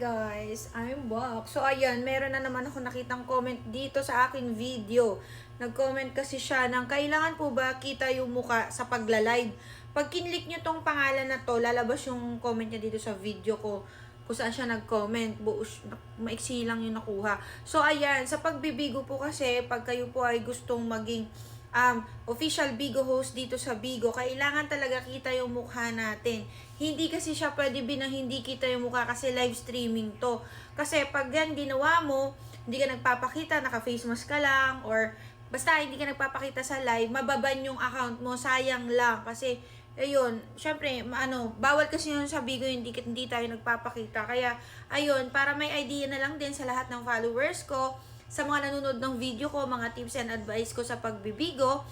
guys, I'm back. So ayan, meron na naman ako nakitang comment dito sa aking video. Nag-comment kasi siya ng kailangan po ba kita yung muka sa pagla-live. Pag kinlik nyo tong pangalan na to, lalabas yung comment niya dito sa video ko kung saan siya nag-comment. Maiksi lang yung nakuha. So ayan, sa pagbibigo po kasi, pag kayo po ay gustong maging um, official Bigo host dito sa Bigo, kailangan talaga kita yung mukha natin. Hindi kasi siya pwede binang hindi kita yung mukha kasi live streaming to. Kasi pag yan ginawa mo, hindi ka nagpapakita, naka-face mask ka lang, or basta hindi ka nagpapakita sa live, mababan yung account mo, sayang lang. Kasi, ayun, syempre, ano, bawal kasi yun sa Bigo, hindi, hindi tayo nagpapakita. Kaya, ayun, para may idea na lang din sa lahat ng followers ko, sa mga nanonood ng video ko, mga tips and advice ko sa pagbibigo,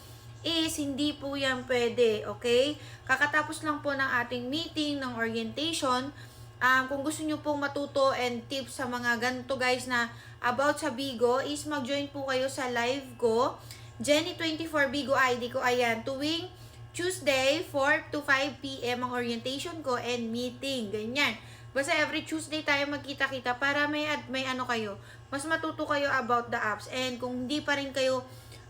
is hindi po yan pwede, okay? Kakatapos lang po ng ating meeting, ng orientation. Um, kung gusto nyo pong matuto and tips sa mga ganito guys na about sa Bigo, is mag-join po kayo sa live ko. Jenny24 Bigo ID ko, ayan, tuwing Tuesday, 4 to 5 p.m. ang orientation ko and meeting, ganyan. Basta every Tuesday tayo magkita-kita para may, may ano kayo, mas matuto kayo about the apps. And kung hindi pa rin kayo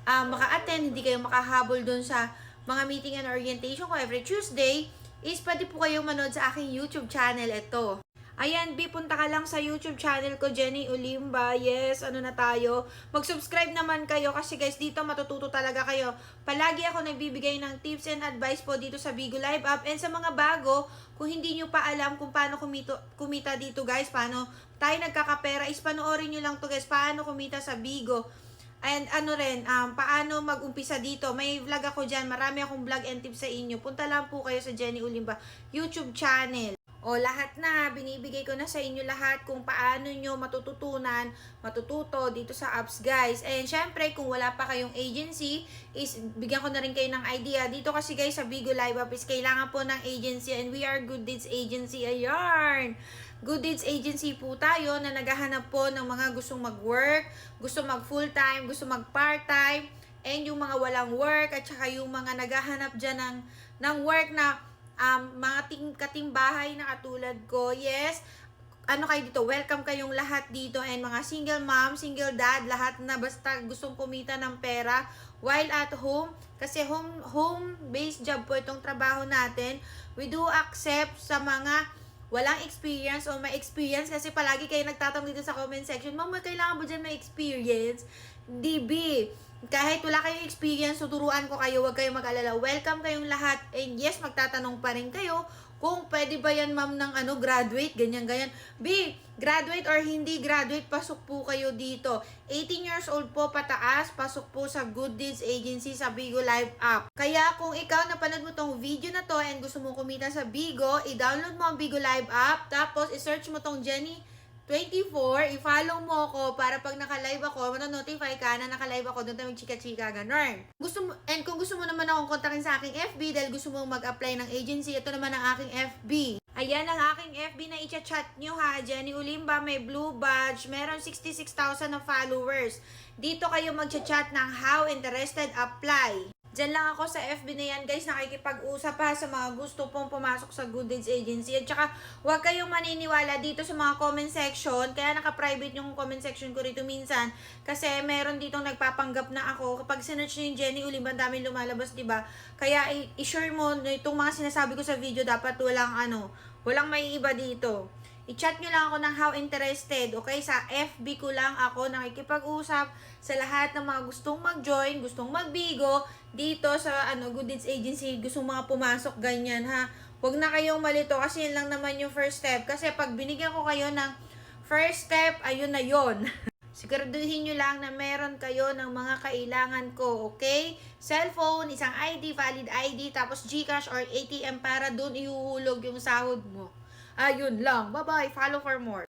um, maka-attend, hindi kayo makahabol dun sa mga meeting and orientation ko every Tuesday, is pwede po kayong manood sa aking YouTube channel. Ito. Ayan, B, punta ka lang sa YouTube channel ko, Jenny Ulimba. Yes, ano na tayo. Mag-subscribe naman kayo kasi guys, dito matututo talaga kayo. Palagi ako nagbibigay ng tips and advice po dito sa Bigo Live App. And sa mga bago, kung hindi nyo pa alam kung paano kumito, kumita dito guys, paano tayo nagkakapera, is panoorin nyo lang to guys, paano kumita sa Bigo. And ano rin, um, paano mag-umpisa dito. May vlog ako dyan. Marami akong vlog and tips sa inyo. Punta lang po kayo sa Jenny Ulimba YouTube channel. O lahat na, binibigay ko na sa inyo lahat kung paano nyo matututunan, matututo dito sa apps guys. And syempre, kung wala pa kayong agency, is bigyan ko na rin kayo ng idea. Dito kasi guys sa Bigo Live App is kailangan po ng agency and we are Good Deeds Agency. Ayarn! Good Deeds Agency po tayo na naghahanap po ng mga gustong mag-work, gusto mag full-time, gusto mag part-time, and yung mga walang work, at saka yung mga naghahanap dyan ng, ng work na um, mga ting katimbahay na katulad ko. Yes, ano kayo dito, welcome kayong lahat dito and mga single mom, single dad, lahat na basta gustong kumita ng pera while at home. Kasi home, home-based job po itong trabaho natin. We do accept sa mga walang experience o may experience kasi palagi kayo nagtatanong dito sa comment section, Ma'am, kailangan mo dyan may experience? DB, kahit wala kayong experience, tuturuan ko kayo, huwag kayong mag-alala. Welcome kayong lahat. And yes, magtatanong pa rin kayo kung pwede ba yan ma'am ng ano, graduate, ganyan, ganyan. B, graduate or hindi graduate, pasok po kayo dito. 18 years old po pataas, pasok po sa Good Deeds Agency sa Bigo Live app. Kaya kung ikaw napanood mo tong video na to and gusto mo kumita sa Bigo, i-download mo ang Bigo Live app, tapos i-search mo tong Jenny 24, i-follow mo ako para pag naka-live ako, manonotify ka na naka-live ako, doon tayo chika-chika, ganun. Gusto mo, and kung gusto mo naman akong kontakin sa aking FB dahil gusto mo mag-apply ng agency, ito naman ang aking FB. Ayan ang aking FB na i-chat nyo ha, Jenny Ulimba, may blue badge, meron 66,000 na followers. Dito kayo mag-chat ng how interested apply. Diyan lang ako sa FB na yan guys, nakikipag-usap ha sa mga gusto pong pumasok sa Good Agency. At saka, huwag kayong maniniwala dito sa mga comment section. Kaya naka-private yung comment section ko rito minsan. Kasi meron ditong nagpapanggap na ako. Kapag sinerch nyo yung Jenny Ulimba, daming lumalabas, di ba? Kaya i-sure mo itong mga sinasabi ko sa video, dapat walang ano, walang may iba dito. I-chat nyo lang ako ng how interested, okay? Sa FB ko lang ako nakikipag-usap sa lahat ng mga gustong mag-join, gustong magbigo dito sa ano Good Deeds Agency, gustong mga pumasok ganyan ha. Huwag na kayong malito kasi yun lang naman yung first step. Kasi pag binigyan ko kayo ng first step, ayun na yon. Siguraduhin nyo lang na meron kayo ng mga kailangan ko, okay? Cellphone, isang ID, valid ID, tapos GCash or ATM para dun ihuhulog yung sahod mo. Ayun lang. Bye-bye. Follow for more.